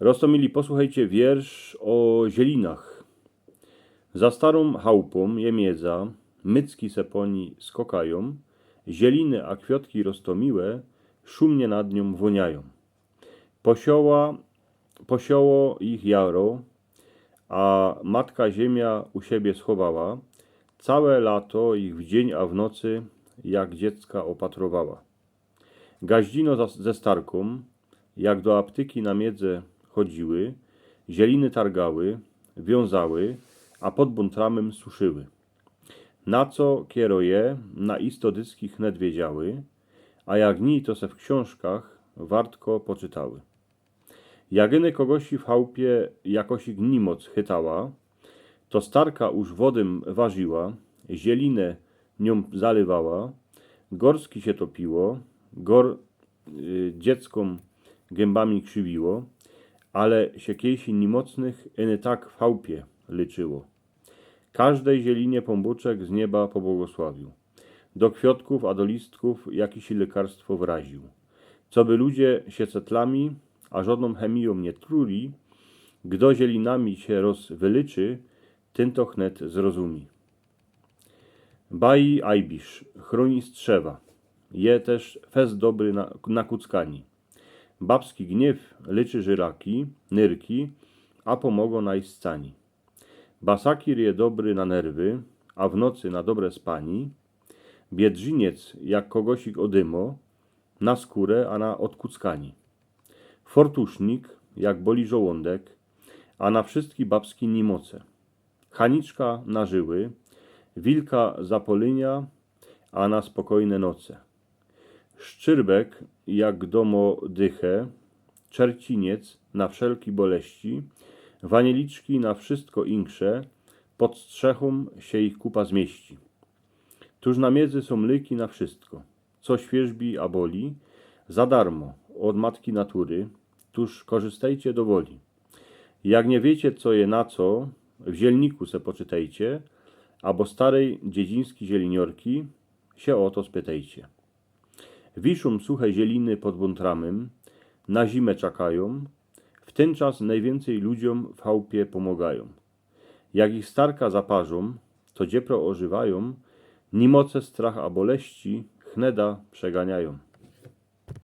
Rostomili, posłuchajcie wiersz o zielinach. Za starą chałupą jemiedza, mycki seponi skokają, zieliny a kwiatki rostomiłe szumnie nad nią woniają. Posioła, posioło ich jaro, a matka ziemia u siebie schowała, całe lato ich w dzień a w nocy jak dziecka opatrowała. Gaździno ze starką, jak do aptyki na miedzę chodziły, zieliny targały, wiązały, a pod buntramem suszyły. Na co kieroje, na istodyckich net wiedziały, a jak ni to se w książkach wartko poczytały. Jagyny kogosi w chałupie jakosi gnimoc chytała, to starka już wodym ważyła, zielinę nią zalewała, gorski się topiło, gor y, dzieckom gębami krzywiło, ale się kiejsi nimocnych eny tak w chałupie liczyło. Każdej zielinie pombuczek z nieba pobłogosławił. Do kwiatków, a do listków jakiś lekarstwo wraził. Co by ludzie się cetlami, a żadną chemią nie truli, gdo zielinami się rozwyliczy, tym to chnet zrozumi. Bai Ajbisz, chroni strzewa, je też fest dobry na, na kuckani. Babski gniew liczy żyraki, nyrki, a pomogą najscani. Basakir je dobry na nerwy, a w nocy na dobre spani. Biedrzyniec jak kogosik odymo, na skórę, a na odkuckani. Fortusznik jak boli żołądek, a na wszystki babski nimoce. Chaniczka na żyły, wilka zapolynia, a na spokojne noce. Szczyrbek jak domo dychę, czerciniec na wszelki boleści, wanieliczki na wszystko inkrze, pod strzechą się ich kupa zmieści. Tuż na miedzy są lyki na wszystko, co świeżbi a boli, za darmo, od matki natury, tuż korzystajcie do woli. Jak nie wiecie, co je na co, w zielniku se poczytajcie, albo starej dziedzińskiej zieleniorki się o to spytajcie. Wiszą suche zieliny pod buntramem, na zimę czekają, w ten czas najwięcej ludziom w chałupie pomagają. Jak ich starka zaparzą, to dziepro ożywają, nimoce strach a boleści chneda przeganiają.